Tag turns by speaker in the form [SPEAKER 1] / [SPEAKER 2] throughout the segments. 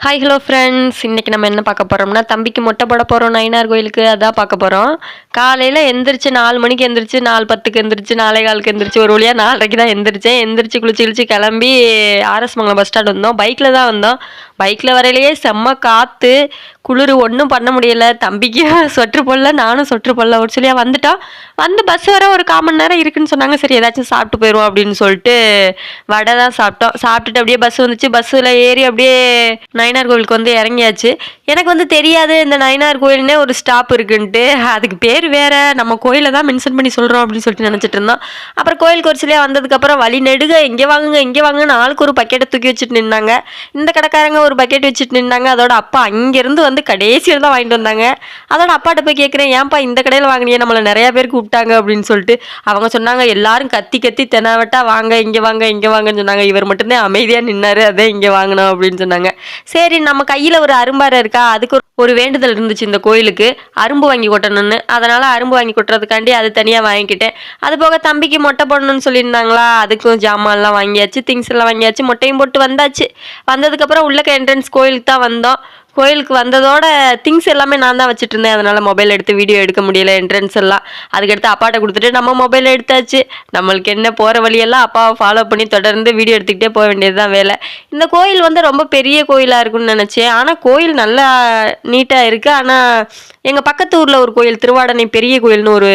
[SPEAKER 1] Hi hello friends இன்றைக்கி நம்ம என்ன பார்க்க போகிறோம்னா தம்பிக்கு மொட்டை போட போகிறோம் நயினார் கோயிலுக்கு. அதான் பார்க்க போகிறோம் காலையில் எந்திரிச்சு நாலு மணிக்கு எந்திரிச்சு நாலு பத்துக்கு எந்திரிச்சு நாலே காலுக்கு எந்திரிச்சு ஒரு வழியாக நாலரைக்கு தான் எந்திரிச்சேன். எந்திரிச்சு குளிச்சு குளிச்சு கிளம்பி ஆர்எஸ் மங்கலம் பஸ் ஸ்டாண்ட் வந்தோம். பைக்கில் தான் வந்தோம். பைக்கில் வரையிலேயே செம்ம காற்று குளிர் ஒன்றும் பண்ண முடியல. தம்பிக்கு சொட்ரு போடல நானும் சொட்ரு போடல. ஒரு சொல்லியா வந்துட்டோம் வந்து பஸ் வர ஒரு கால் மணி நேரம் இருக்குன்னு சொன்னாங்க. சரி ஏதாச்சும் சாப்பிட்டு போயிடுவோம் அப்படின்னு சொல்லிட்டு வடை தான் சாப்பிட்டோம். சாப்பிட்டுட்டு அப்படியே பஸ் வந்துச்சு. பஸ்ஸில் ஏறி அப்படியே நயினார் கோவிலுக்கு வந்து இறங்கியாச்சு. எனக்கு வந்து தெரியாது இந்த நயினார் கோயில்னே ஒரு ஸ்டாப் இருக்குன்ட்டு. அதுக்கு பேர் வேற. நம்ம கோயிலை தான் மென்ஷன் பண்ணி சொல்கிறோம் அப்படின்னு சொல்லிட்டு நினச்சிட்டு இருந்தோம். அப்புறம் கோயிலுக்கு ஒரு சிலையாக வந்ததுக்கப்புறம் வழி நெடுக இங்கே வாங்குங்க இங்கே வாங்குன்னு ஆளுக்கு ஒரு பக்கெட்டை தூக்கி வச்சுட்டு நின்னாங்க. இந்த கடைக்காரங்க ஒரு பக்கெட் வச்சுட்டு நின்னாங்க. அதோட அப்பா அங்கேருந்து வந்து கடைசியில் தான் வாங்கிட்டு வந்தாங்க. அதோட அப்பாட்ட போய் கேட்குறேன் ஏன்ப்பா இந்த கடையில் வாங்கினியே நம்மளை நிறையா பேர் கூப்பிட்டாங்க அப்படின்னு சொல்லிட்டு அவங்க சொன்னாங்க எல்லாரும் கத்தி கத்தி தெனாவட்டா வாங்க இங்கே வாங்க இங்கே வாங்கன்னு சொன்னாங்க. இவர் மட்டும்தான் அமைதியாக நின்னாரு அதே இங்கே வாங்கினோம் அப்படின்னு சொன்னாங்க. சரி நம்ம கையில் ஒரு அரும்பாறை இருக்கா? அதுக்கு ஒரு- ஒரு வேண்டுதல் இருந்துச்சு இந்த கோயிலுக்கு. அரும்பு வாங்கி கொட்டணும்னு. அதனால் அரும்பு வாங்கி கொட்டுறதுக்காண்டி அது தனியாக வாங்கிக்கிட்டேன். அது போக தம்பிக்கு மொட்டை போடணும்னு சொல்லியிருந்தாங்களா? அதுக்கும் ஜாமான்லாம் வாங்கியாச்சு திங்ஸ் எல்லாம் வாங்கியாச்சு மொட்டையும் போட்டு வந்தாச்சு. வந்ததுக்கப்புறம் உள்ளக்க என்ட்ரன்ஸ் கோயிலுக்கு தான் வந்தோம். கோயிலுக்கு வந்ததோட திங்ஸ் எல்லாமே நான் தான் வச்சுட்டு இருந்தேன். அதனால் மொபைல் எடுத்து வீடியோ எடுக்க முடியல என்ட்ரன்ஸ் எல்லாம். அதுக்கடுத்து அப்பாட்ட கொடுத்துட்டு நம்ம மொபைல் எடுத்தாச்சு. நம்மளுக்கு என்ன போகிற வழியெல்லாம் அப்பாவை ஃபாலோ பண்ணி தொடர்ந்து வீடியோ எடுத்துக்கிட்டே போக வேண்டியது தான் வேலை. இந்த கோயில் வந்து ரொம்ப பெரிய கோயிலாக இருக்கும்னு நினச்சேன். ஆனால் கோயில் நல்லா நீட்டாக இருக்குது ஆனால் எங்கள் பக்கத்து ஊரில் ஒரு கோயில் திருவாடனை பெரிய கோயில்னு ஒரு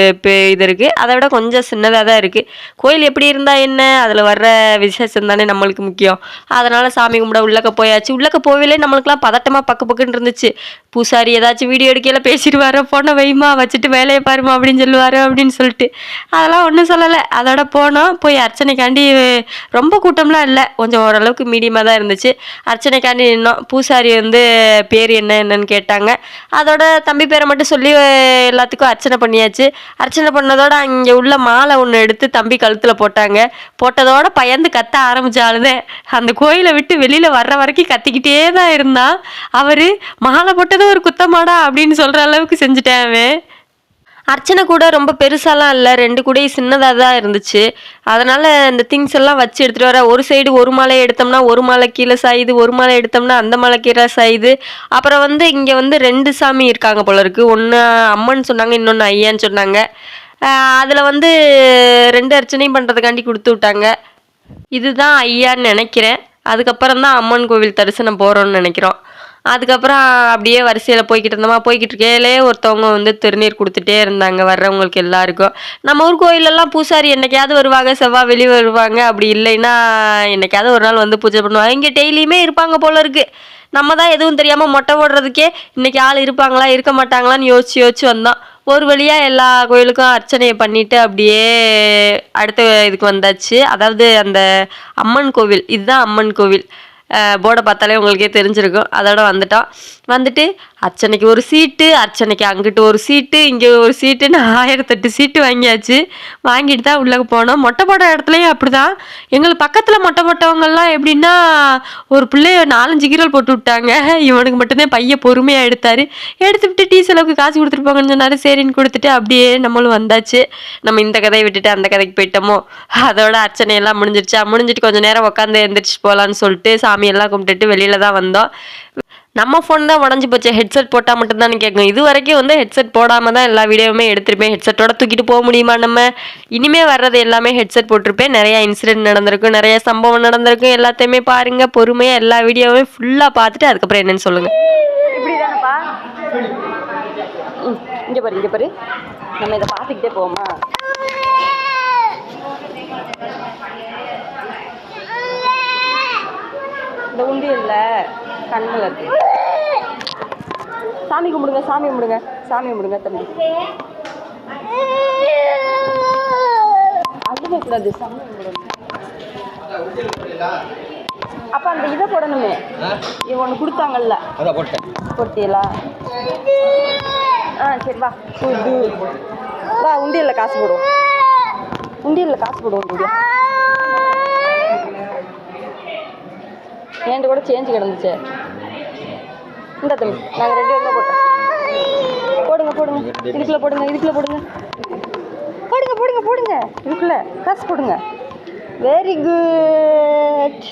[SPEAKER 1] இது இருக்குது அதை விட கொஞ்சம் சின்னதாக தான் இருக்குது கோயில் எப்படி இருந்தால் என்ன? அதில் வர்ற விசேஷம் தானே நம்மளுக்கு முக்கியம். அதனால் சாமி கும்பிட உள்ளக்க போயாச்சு. உள்ளக்க போகவே நம்மளுக்குலாம் பதட்டமாக பக்கு பக்குன்னு இருந்துச்சு. பூசாரி ஏதாச்சும் வீடியோ எடுக்கையில பேசிடுவாரோ. போன வைமா வச்சுட்டு வேலையை பாருமா அப்படின்னு சொல்லுவாரு அப்படின்னு சொல்லிட்டு. அதெல்லாம் ஒன்றும் சொல்லலை. அதோட போனோம். போய் அர்ச்சனைக்காண்டி ரொம்ப கூட்டம்லாம் இல்லை. கொஞ்சம் ஓரளவுக்கு மீடியமாக தான் இருந்துச்சு. அர்ச்சனைக்காண்டி நின்னோம். பூசாரி வந்து பேர் என்ன என்னன்னு கேட்டாங்க. அதோட தம்பி பேரை மட்டும் சொல்லி எல்லாத்துக்கும் அர்ச்சனை பண்ணியாச்சு. அர்ச்சனை பண்ணதோட அங்கே உள்ள மாலை ஒன்று எடுத்து தம்பி கழுத்தில் போட்டாங்க. போட்டதோட பயந்து கத்த ஆரம்பிச்சாலுதே அந்த கோயிலை விட்டு வெளியில் வர்ற வரைக்கும் கத்திக்கிட்டே தான் இருந்தான். அவர் மாலை போட்டதும் ஒரு குத்தமாடா அப்படின்னு சொல்கிற அளவுக்கு செஞ்சுட்டேன் அவன். அர்ச்சனை கூட ரொம்ப பெருசாலாம் இல்லை ரெண்டு கூடையும் சின்னதாக தான் இருந்துச்சு. அதனால் இந்த திங்ஸ் எல்லாம் வச்சு எடுத்துகிட்டு வர ஒரு சைடு ஒரு மாலை எடுத்தோம்னா ஒரு மாலை கீழே சாயுது ஒரு மாலை எடுத்தோம்னா அந்த மாலை கீழே சாயுது. அப்புறம் வந்து இங்கே வந்து ரெண்டு சாமி இருக்காங்க போல இருக்கு. ஒன்று அம்மன் சொன்னாங்க இன்னொன்று ஐயான்னு சொன்னாங்க. அதில் வந்து ரெண்டு அர்ச்சனையும் பண்ணுறதுக்காண்டி கொடுத்து விட்டாங்க. இதுதான் ஐயான்னு நினைக்கிறேன். அதுக்கப்புறம் தான் அம்மன் கோவில் தரிசனம் போகிறோன்னு நினைக்கிறோம். அதுக்கப்புறம் அப்படியே வரிசையில் போய்கிட்டு இருந்தோமா போய்கிட்டு இருக்கையிலே ஒருத்தவங்க வந்து திருநீர் கொடுத்துட்டே இருந்தாங்க வர்றவங்களுக்கு எல்லாருக்கும். நம்ம ஊர் கோயிலெல்லாம் பூசாரி என்னைக்காவது வருவாங்க செவ்வாய் வெளியே வருவாங்க அப்படி இல்லைன்னா என்னைக்காவது ஒரு நாள் வந்து பூஜை பண்ணுவாங்க. இங்கே டெய்லியுமே இருப்பாங்க போல இருக்கு. நம்ம தான் எதுவும் தெரியாமல் மொட்டை போடுறதுக்கே இன்னைக்கு ஆள் இருப்பாங்களா இருக்க மாட்டாங்களான்னு யோசிச்சு யோசிச்சு வந்தோம். ஒரு வழியாக எல்லா கோயிலுக்கும் அர்ச்சனையை பண்ணிட்டு அப்படியே அடுத்த இதுக்கு வந்தாச்சு. அதாவது அந்த அம்மன் கோவில் இதுதான் அம்மன் கோவில். போர்டை பார்த்தாலே உங்களுக்கே தெரிஞ்சிருக்கும். அதோட வந்துட்டோம். வந்துட்டு அர்ச்சனைக்கு ஒரு சீட்டு அர்ச்சனைக்கு அங்கிட்டு ஒரு சீட்டு இங்கே ஒரு சீட்டுன்னு ஆயிரத்தெட்டு சீட்டு வாங்கியாச்சு. வாங்கிட்டு தான் உள்ளே போனோம். மொட்டை போட இடத்துலையும் அப்படி தான் எங்களுக்கு பக்கத்தில் மொட்டை போட்டவங்கெல்லாம் எப்படின்னா ஒரு பிள்ளைய நாலஞ்சு கீரல் போட்டு விட்டாங்க. இவனுக்கு மட்டும்தான் பையன் பொறுமையாக எடுத்தார். எடுத்து விட்டு டீ செலவுக்கு காசு கொடுத்துட்டு போங்கன்னு சொன்னார். சரின்னு கொடுத்துட்டு அப்படியே நம்மளும் வந்தாச்சு. நம்ம இந்த கதையை விட்டுட்டு அந்த கதைக்கு போயிட்டோமோ? அதோட அர்ச்சனையெல்லாம் முடிஞ்சிருச்சா? முடிஞ்சிட்டு கொஞ்சம் நேரம் உட்காந்து எந்திரிச்சு போகலான்னு சொல்லிட்டு சாமியெல்லாம் கும்பிட்டுட்டு வெளியில தான் வந்தோம். நம்ம ஃபோன் தான் உடஞ்சி போச்சு. ஹெட்செட் போட்டால் மட்டும்தான் கேட்கும். இது வரைக்கும் வந்து ஹெட்செட் போடாமல் தான் எல்லா வீடியோவுமே எடுத்திருப்பேன். ஹெட்செட்டோட தூக்கிட்டு போக முடியுமா நம்ம? இனிமே வர்றது எல்லாமே ஹெட்செட் போட்டிருப்பேன். நிறையா இன்சிடென்ட் நடந்திருக்கும். நிறைய சம்பவம் நடந்திருக்கும். எல்லாத்தையுமே பாருங்கள் பொறுமையாக எல்லா வீடியோவுமே ஃபுல்லாக பார்த்துட்டு அதுக்கப்புறம் என்னன்னு சொல்லுங்கள் இப்படி தானப்பா இங்கே பாரு இங்கே பாரு. நம்ம இதை பார்த்துக்கிட்டே போவோமா? இந்த உண்டியல்ல கண்ணில் இருக்கு சாமி கும்பிடுங்க சாமி கும்பிடுங்க சாமி கும்பிடுங்க தம்பி. கூடாது சாமி கும்பிடுங்க. அப்ப அந்த இதை போடணுமே. இவன் ஒன்று கொடுத்தாங்கல்ல. போட்டியலா ஆ சரி வா. வா உண்டியல்ல காசு போடுவோம். உண்டியல்ல காசு போடுவோம் என்கிட்ட கூட சேஞ்சு கிடந்துச்சு. இந்த தம்பி நாங்கள் ரெண்டு பேரும் போட்டோம். போடுங்க போடுங்க. இதுக்குள்ளே போடுங்க இதுக்குள்ளே போடுங்க. போடுங்க போடுங்க போடுங்க. இதுக்குள்ளே காசு போடுங்க. வெரி குட்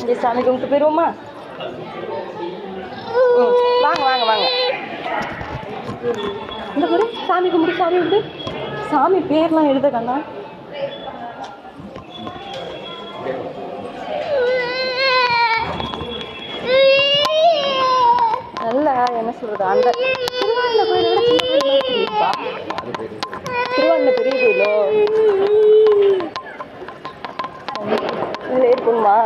[SPEAKER 2] இங்கே சாமி கும்பிட்டு போயிடுவோமா வாங்க வாங்க வாங்க. இந்த பாரு சாமி கும்பிட்டு சாமி கும்பிட்டு சாமி பேர்லாம் எழுத கண்ணா நல்ல என்ன சொல்றது? அந்த சின்ன கோயில் மாதிரி தெரியுதுப்பா திருவாரூர் பெரிய கோயிலோ? இதில் இருக்குமா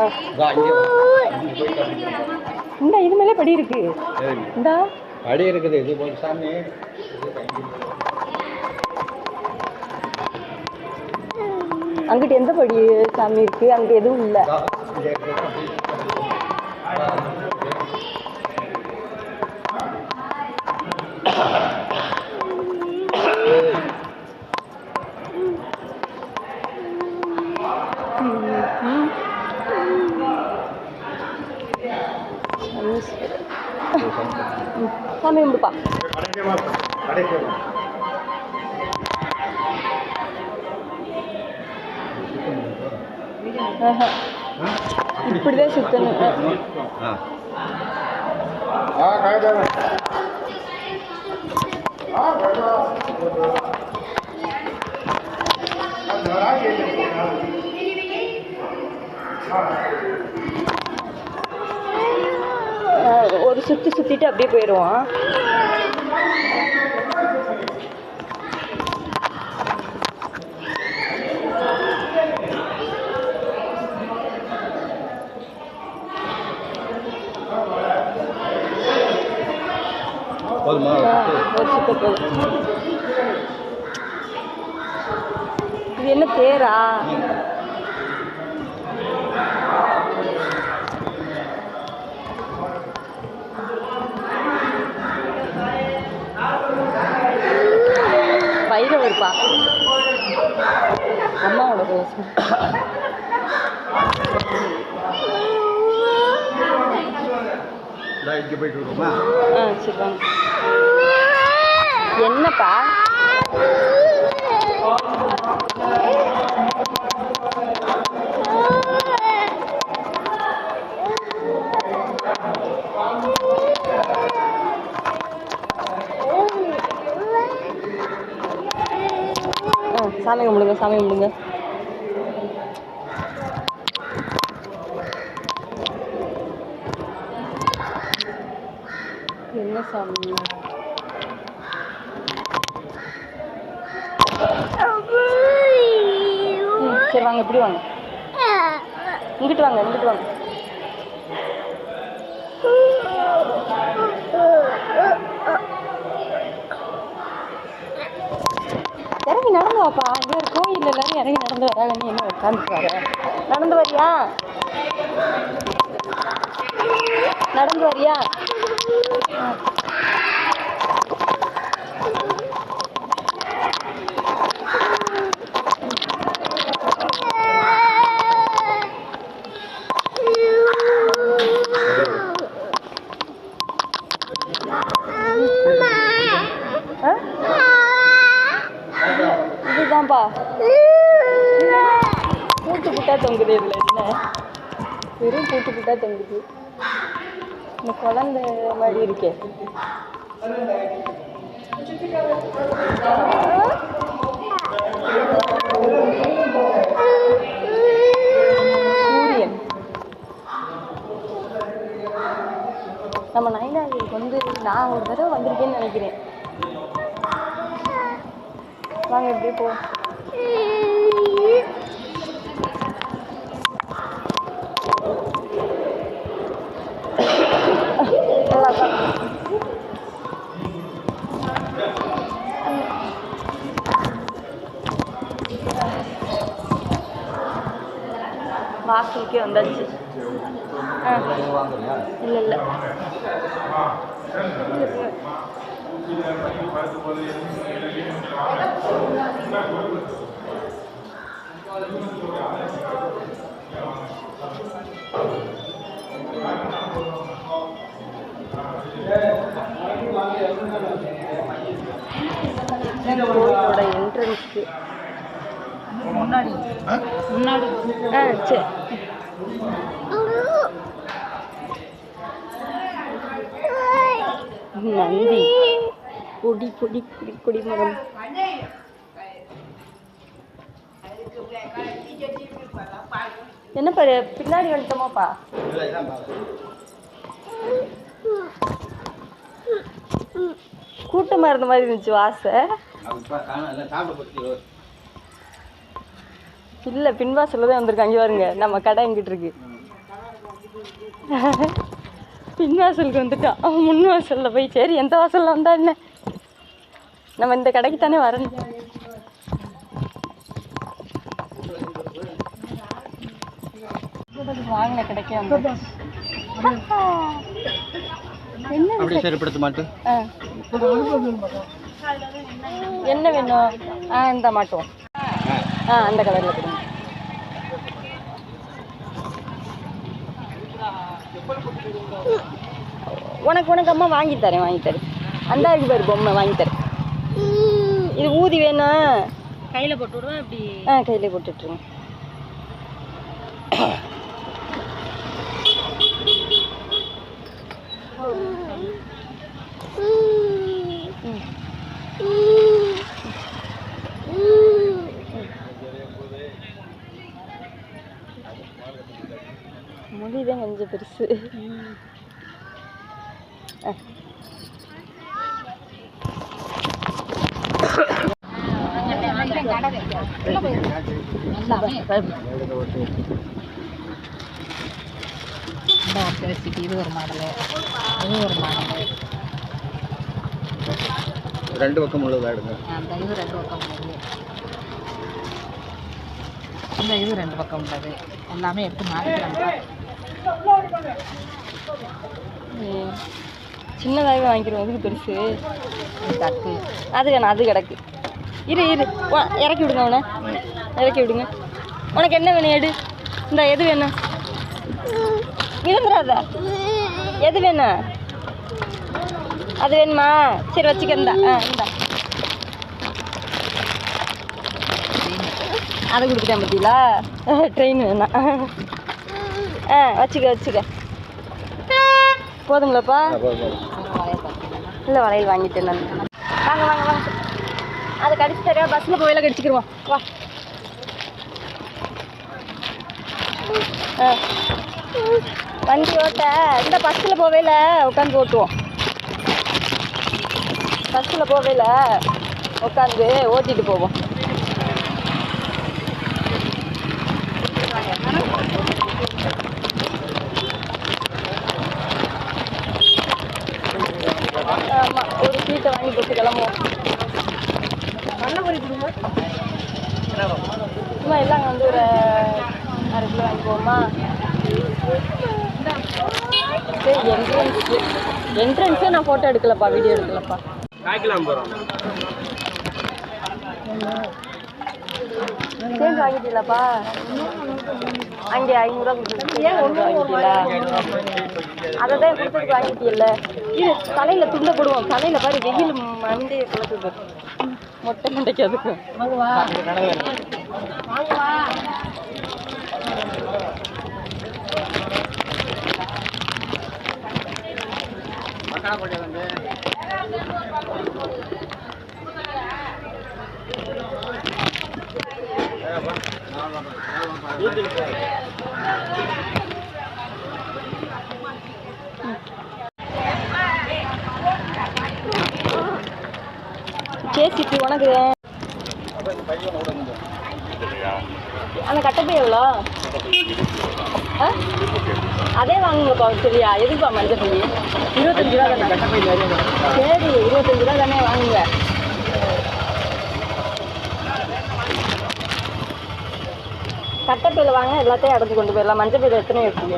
[SPEAKER 2] இந்த இது மேலே படி இருக்கு. இந்தா.
[SPEAKER 3] அடி இருக்குது இது போய் சாமி.
[SPEAKER 2] அங்கிட்டு எந்த படி சாமி இருக்கு? அங்க எதுவும் இல்லை. சாமி கும்பிடுப்பா ஆஹா. இப்படிதான் சுத்தணும்
[SPEAKER 3] ஆ. ஆ, காய்தானே.
[SPEAKER 2] ஆஹ் ஒரு சுத்தி சுத்திட்டு அப்படியே போயிடுவான் இது என்ன தேரா? பைரவர்ப்பா அம்மாவோட கோசம்
[SPEAKER 3] இங்க போயிட்டு வருவோமா?
[SPEAKER 2] ஆ சரி வாங்க. என்னப்பா? ஆ சாமி கும்பிடுங்க சாமி கும்பிடுங்க. என்ன சாமி ம், சரி வாங்க இப்படி வாங்க. இங்கிட்டு வாங்க இங்கிட்டு வாங்க. இறங்கி நடந்து வாப்பா இங்கே ஒரு கோயில் எல்லாரும் இறங்கி நடந்து வராங்க. நீ என்ன உட்காந்து வர? நடந்து வரியா? நடந்து வரியா ஆ. ஆ? இதுதான்ப்பா பூட்டு புட்டா தொங்குது இதில் என்ன வெறும் பூட்டு புட்டா தொங்குது இந்த குழந்தை மாதிரி இருக்கே. சூரியன். நம்ம நைனாவிற்கு வந்து நான் ஒரு தடவை வந்திருக்கேன்னு நினைக்கிறேன். வாங்க எப்படி போ. வந்தாச்சு ஆ
[SPEAKER 3] வாங்குறியா
[SPEAKER 2] இல்லை இல்லை கோயிலோட என்ட்ரன்ஸ்க்கு
[SPEAKER 3] ஆ?
[SPEAKER 2] ஆ சரி நந்தி குடி குடி குடி குடிமரம் என்ன பின்னாடி வந்துட்டோமாப்பா கூட்டமாக இருந்த மாதிரி இருந்துச்சு வாசை.
[SPEAKER 3] இல்லை
[SPEAKER 2] பின்வாசல்ல தான் வந்திருக்காங்க. பாருங்க நம்ம கடை எங்கிட்டு இருக்கு. பின்வாசலுக்கு வந்துட்டான் அவன் முன் வாசல்ல போய் சரி எந்த வாசல்ல வந்தா என்ன? நம்ம இந்த கடைக்கு தானே வரணும். வாங்கின கடைக்கு வந்து என்ன
[SPEAKER 3] அப்படியே சரிப்படுத்த மாட்டேன்.
[SPEAKER 2] ஆ. என்ன வேணும்? ஆ இந்த மாட்டோம் ஆ அந்த கலரில் கொடுங்க. உனக்கு உனக்கு அம்மா வாங்கி தரேன் வாங்கி தரேன். அந்த இருக்கு பாரு பொம்மை வாங்கி தரேன். இது ஊதி வேணும்
[SPEAKER 4] கையில் போட்டு விடுவேன் அப்படி
[SPEAKER 2] ஆ கையிலே போட்டுட்ருங்க மொழி தான் கொஞ்சம் பெருசு.
[SPEAKER 4] இது ஒரு மாடலு இது ஒரு மாடலு
[SPEAKER 3] ரெண்டு பக்கம் உள்ளதா எடுங்க.
[SPEAKER 4] அந்த இது ரெண்டு பக்கம் உள்ளது. இந்த இது ரெண்டு பக்கம் உள்ளது. எல்லாமே எடுத்து மாறிக்கிறாங்க.
[SPEAKER 2] சின்னதாகவே வாங்கிக்கிறோம் இதுக்கு பெருசு?
[SPEAKER 4] தட்டு
[SPEAKER 2] அது வேணாம் அது கிடக்கு. இரு இரு. வா, இறக்கி விடுங்க அவனை. இறக்கி விடுங்க. உனக்கு என்ன வேணும் எடு. இந்த எது வேணும்? இருந்துடாத எது வேணும்? அது வேணுமா? சரி வச்சுக்க இந்தா. ஆ இந்தா. அதை கொடுத்துட்டேன் பார்த்தீங்களா ட்ரெயின் வேணாம். ஆ வச்சுக்க வச்சுக்க. போதுங்களாப்பா? இல்லை வளையல் வாங்கிட்டேன் நான். வாங்க வாங்க வாங்க. அதை கடிச்சு தரையா பஸ்ஸில் போயில கடிச்சிக்கிருவோம். வா. ஆ. வண்டி ஓட்ட. இந்த பஸ்ஸில் போவேல உட்காந்து ஓட்டுவோம். பஸ்ஸில் போவேல உட்காந்து ஓட்டிட்டு போவோம் ஆமாம் ஒரு சீட்டை வாங்கி போட்டு கிளம்புவோம் சும்மா எல்லாம் வந்து ஒரு அரை கிலோ வாங்கிக்குவோமா? சரி என்ட்ரன்ஸு என்ட்ரன்ஸே நான் ஃபோட்டோ எடுக்கலப்பா வீடியோ எடுக்கலப்பா.
[SPEAKER 3] காய்க்கலாம் போகிறோம்
[SPEAKER 2] சேஞ்ச் வாங்கிட்டீங்களாப்பா? அங்கே ஐநூறுரூவா கொடுத்து ஏன் ஒன்று வாங்கிட்டீங்களா அதை தான் கொடுத்துட்டு வாங்கிட்டீல்ல இது தலையில் துண்டை போடுவோம். தலையில் பாரு வெயில் மண்டே கலக்குது மொட்டை மண்டைக்கு அதுக்கு. கேசிட்டு உனக்கு அந்த கட்டப்பை எவ்வளோ? ஆ? அதே வாங்குங்கப்பா சரியா? எதுக்குப்பா மஞ்சள் பள்ளி இருபத்தஞ்சு ரூபா தானே? சரி இருபத்தஞ்சு ரூபா தானே வாங்குங்க. கட்டப்பையில் வாங்க எல்லாத்தையும் அடைஞ்சு கொண்டு போயிடலாம். மஞ்சள் பையில் எத்தனை இருக்குங்க.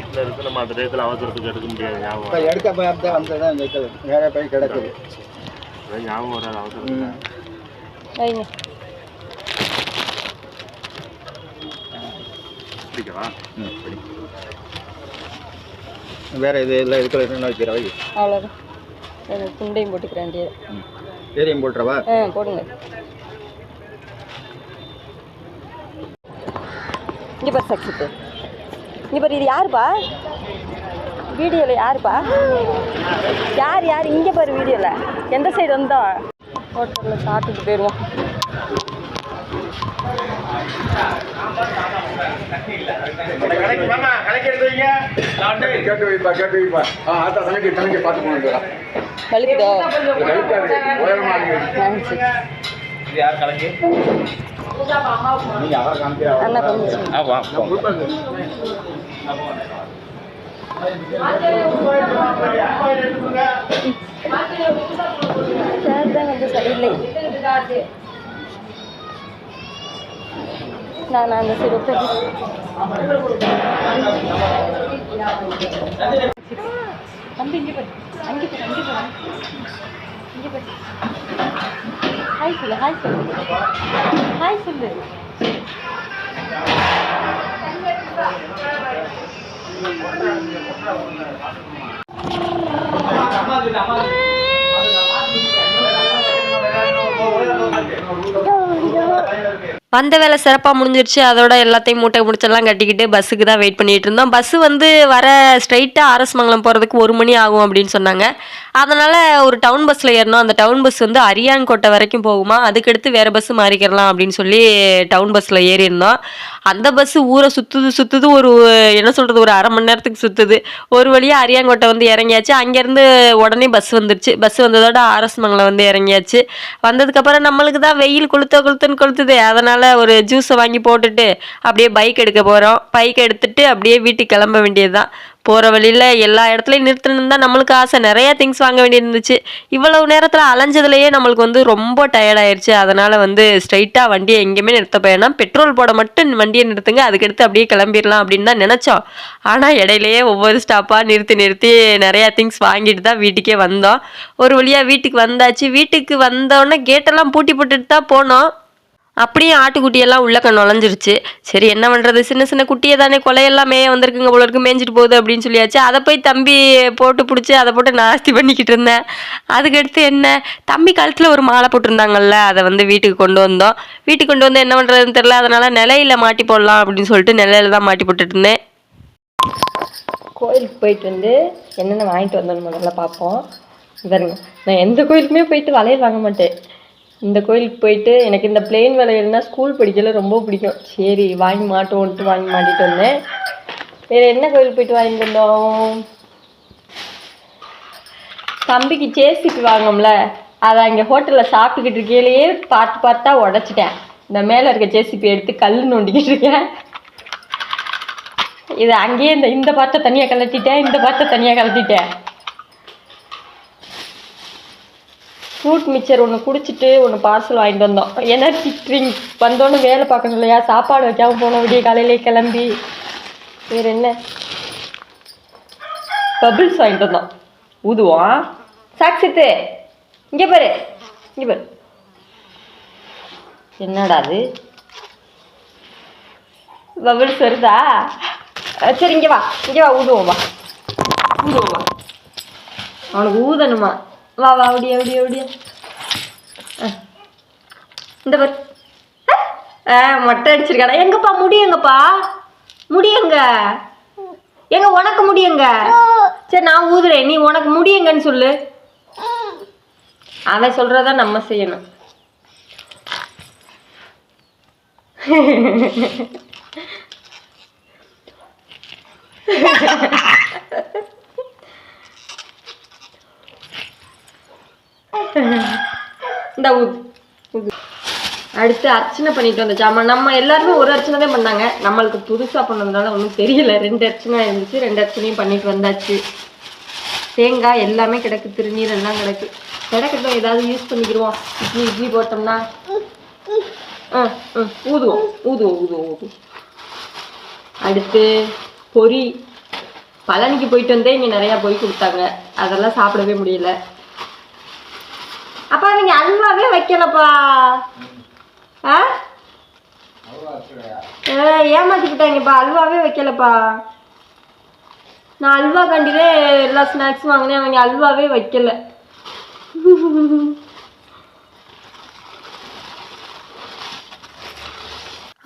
[SPEAKER 5] வீட்டில் இருக்கு நம்ம அந்த டயத்தில் அவசரத்துக்கு எடுக்க முடியாது
[SPEAKER 3] இப்போ
[SPEAKER 5] ஞாபகம்
[SPEAKER 3] எடுக்க பார்த்து வந்ததான் இந்த வேற போய் கிடக்குது.
[SPEAKER 5] அதான் ஞாபகம் வராது அவசரத்துக்கு. பிடிக்கவா.
[SPEAKER 3] வேற இது எல்லாம் இருக்கிற என்ன வைக்கிற? வை
[SPEAKER 2] அவ்வளோதான் எனக்கு துண்டையும் போட்டுக்கிறேன்.
[SPEAKER 3] ஏரியம் போட்டுறவா?
[SPEAKER 2] ஆ போடுங்க. இங்கே பாரு சக்ஸித்து இங்கே பாரு இது யாருப்பா? வீடியோவில் யாருப்பா? யார் யார்? இங்கே பாரு வீடியோவில் எந்த சைடு வந்தோம் ஹோட்டலில் சாப்பிட்டுட்டு போயிடுவோம் வலிக்குதோ?
[SPEAKER 3] யார் கலக்கி
[SPEAKER 2] அண்ணா கொஞ்சம்
[SPEAKER 3] ஆ வா
[SPEAKER 2] சேர் தான் கொஞ்சம் சரியில்லை நான் அந்த சைடு தம்பி இங்கே பாரு அங்கே பாரு அங்கே பாரு இங்கே ஹாய் சொல்லு ஹாய் சொல்லு ஹாய் சொல்லு வந்த வேலை சிறப்பாக முடிஞ்சிருச்சு. அதோட எல்லாத்தையும் மூட்டை முடிச்செல்லாம் கட்டிக்கிட்டு பஸ்ஸுக்கு தான் வெயிட் பண்ணிட்டு இருந்தோம். பஸ்ஸு வந்து வர ஸ்ட்ரைட்டாக ஆர்எஸ் மங்கலம் போகிறதுக்கு ஒரு மணி ஆகும் அப்படின்னு சொன்னாங்க. அதனால் ஒரு டவுன் பஸ்ஸில் ஏறினோம் அந்த டவுன் பஸ் வந்து அரியான்கோட்டை வரைக்கும் போகுமா? அதுக்கடுத்து வேறு பஸ்ஸு மாறிக்கிறலாம் அப்படின்னு சொல்லி டவுன் பஸ்ஸில் ஏறியிருந்தோம். அந்த பஸ்ஸு ஊரை சுற்றுது சுற்றுது ஒரு என்ன சொல்கிறது ஒரு அரை மணி நேரத்துக்கு சுற்றுது ஒரு வழியாக அரியாங்கோட்டை வந்து இறங்கியாச்சு. அங்கேருந்து உடனே பஸ் வந்துருச்சு. பஸ் வந்ததோட ஆர்எஸ் மங்கலம் வந்து இறங்கியாச்சு. வந்ததுக்கப்புறம் நம்மளுக்கு தான் வெயில் கொளுத்த கொளுத்துன்னு கொளுத்துது. அதனால் ஒரு ஜூஸை வாங்கி போட்டுட்டு அப்படியே பைக் எடுக்க போகிறோம் பைக் எடுத்துட்டு அப்படியே வீட்டுக்கு கிளம்ப வேண்டியது தான் போகிற வழியில் எல்லா இடத்துலையும் நிறுத்தணும் தான் நம்மளுக்கு ஆசை. நிறையா திங்ஸ் வாங்க வேண்டியிருந்துச்சு. இவ்வளவு நேரத்தில் அலைஞ்சதுலேயே நம்மளுக்கு வந்து ரொம்ப டயர்டாயிருச்சு அதனால் வந்து ஸ்ட்ரைட்டாக வண்டியை எங்கேயுமே நிறுத்த போயிடலாம் பெட்ரோல் போட மட்டும் வண்டியை நிறுத்துங்க. அதுக்கடுத்து அப்படியே கிளம்பிடலாம் அப்படின்னு தான் நினச்சோம். ஆனால் இடையிலேயே ஒவ்வொரு ஸ்டாப்பாக நிறுத்தி நிறுத்தி நிறையா திங்ஸ் வாங்கிட்டு தான் வீட்டுக்கே வந்தோம். ஒரு வழியாக வீட்டுக்கு வந்தாச்சு. வீட்டுக்கு வந்தோடனே கேட்டெல்லாம் பூட்டி போட்டுட்டு தான் போனோம். அப்படியே ஆட்டுக்குட்டியெல்லாம் உள்ளக்க நுழைஞ்சிருச்சு. சரி என்ன பண்ணுறது சின்ன சின்ன குட்டியை தானே கொலையெல்லாம் மேய வந்திருக்குங்க போல இருக்கு மேய்ஞ்சிட்டு போகுது அப்படின்னு சொல்லியாச்சு. அதை போய் தம்பி போட்டு பிடிச்சி அதை போட்டு நாஸ்தி பண்ணிக்கிட்டு இருந்தேன். அதுக்கடுத்து என்ன? தம்பி காலத்தில் ஒரு மாலை போட்டிருந்தாங்கல்ல அதை வந்து வீட்டுக்கு கொண்டு வந்தோம். வீட்டுக்கு கொண்டு வந்து என்ன பண்ணுறதுன்னு தெரில அதனால் நிலையில மாட்டி போடலாம் அப்படின்னு சொல்லிட்டு நிலையில தான் மாட்டி போட்டுட்டு இருந்தேன். கோயிலுக்கு போயிட்டு வந்து என்னென்ன வாங்கிட்டு வந்தோன்னு முதல்ல பார்ப்போம். பாருங்க நான் எந்த கோயிலுக்குமே போயிட்டு வளையல் வாங்க மாட்டேன். இந்த கோயிலுக்கு போயிட்டு எனக்கு இந்த பிளெயின் வளையல்னால் ஸ்கூல் படிக்கல ரொம்ப பிடிக்கும். சரி வாங்கி மாட்டோன்ட்டு வாங்கி மாட்டிட்டு வந்தேன். வேறு என்ன கோயிலுக்கு போயிட்டு வாங்கிட்டு வந்தோம்? தம்பிக்கு சேசிக்கு வாங்கம்ல அதை அங்கே ஹோட்டலில் சாப்பிட்டுக்கிட்டு இருக்கையிலேயே பார்த்து பார்த்தா உடச்சிட்டேன். இந்த மேலே இருக்க ஜேசிபி எடுத்து கல் நோண்டிக்கிட்டு இருக்கேன். இது அங்கேயே இந்த இந்த பாட்டை தனியாக கலட்டிட்டேன் இந்த பாட்டை தனியாக கலட்டிட்டேன் ஃப்ரூட் மிக்சர் ஒன்று குடிச்சிட்டு ஒன்று பார்சல் வாங்கிட்டு வந்தோம். எனர்ஜி ட்ரிங்க் வந்தோன்னே வேலை பார்க்கணும் இல்லையா? சாப்பாடு வைக்காமல் போனோம். விடிய காலையிலே கிளம்பி. வேறு என்ன? பபிள்ஸ் வாங்கிட்டு வந்தோம். ஊதுவோம். சாக்சித்து இங்கே பாரு. இங்கே பாரு. என்னடா அது? பபிள்ஸ் வருதா? சரி இங்கே வா. இங்கே வா ஊதுவோம் வா. ஊதுவோம் வா. அவனுக்கு ஊதணுமா? வா வா அப்படியே அப்படியே அப்படியே இந்த பாரு. ஆ மொட்டை அடிச்சிருக்காடா. எங்கப்பா முடி எங்கப்பா? முடி எங்க? எங்க உனக்கு முடி எங்க? சரி நான் ஊதுறேன். நீ உனக்கு முடி எங்கன்னு சொல்லு. அவன் சொல்றத நம்ம செய்யணும். இந்த ஊது ஊது. அடுத்து அர்ச்சனை பண்ணிட்டு வந்த ஜாமான். நம்ம எல்லாருமே ஒரு அர்ச்சனை தான் பண்ணாங்க. நம்மளுக்கு புதுசாக பண்ணதுனால ஒன்றும் தெரியல. ரெண்டு அர்ச்சனை இருந்துச்சு. ரெண்டு அர்ச்சனையும் பண்ணிட்டு வந்தாச்சு. தேங்காய் எல்லாமே கிடக்கு. திருநீர் எல்லாம் கிடக்கு. கிடக்கட்டும் ஏதாவது யூஸ் பண்ணிக்கிடுவோம். இட்லி இட்லி போட்டோம்னா. ஆ ம் ஊதுவோம். ஊதுவோம் ஊதுவோம் ஊதுவோம். அடுத்து பொரி. பழனிக்கு போயிட்டு வந்தே இங்கே நிறையா பொய் கொடுத்தாங்க. அதெல்லாம் சாப்பிடவே முடியல. அப்பா நீங்க அல்வாவே வைக்கலப்பா. ஆ? ஏ, ஏமாத்திக்கிட்டாங்கப்பா. அல்வாவே வைக்கலப்பா. நான் அல்வா கண்டிதே எல்லா ஸ்நாக்ஸும் வாங்கினேன் அவங்க அல்வாவே வைக்கல.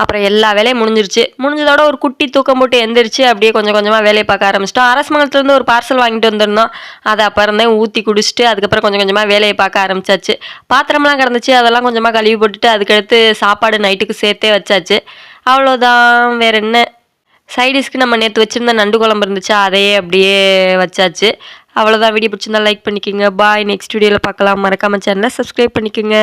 [SPEAKER 1] அப்புறம் எல்லா வேலையும் முடிஞ்சிருச்சு. முடிஞ்சதோட ஒரு குட்டி தூக்கம் போட்டு எந்திரிச்சு அப்படியே கொஞ்சம் கொஞ்சமாக வேலையை பார்க்க ஆரம்பிச்சிட்டோம். அரசமங்கலத்துலேருந்து ஒரு பார்சல் வாங்கிட்டு வந்திருந்தோம். அதை அப்புறம் தான் ஊற்றி குடிச்சிட்டு அதுக்கப்புறம் கொஞ்சம் கொஞ்சமாக வேலையை பார்க்க ஆரம்பிச்சாச்சு. பாத்திரம்லாம் கிடந்துச்சு அதெல்லாம் கொஞ்சமாக கழுவி போட்டுட்டு அதுக்கடுத்து சாப்பாடு நைட்டுக்கு சேர்த்தே வச்சாச்சு. அவ்வளோதான். வேற என்ன? சைடிஷ்க்கு நம்ம நேற்று வச்சுருந்த நண்டு குழம்பு இருந்துச்சு அதையே அப்படியே வச்சாச்சு. அவ்வளோதான். வீடியோ பிடிச்சிருந்தா லைக் பண்ணிக்கோங்க. பாய் நெக்ஸ்ட் வீடியோவில் பார்க்கலாம். மறக்காமல் சேனலை சப்ஸ்கிரைப் பண்ணிக்கோங்க.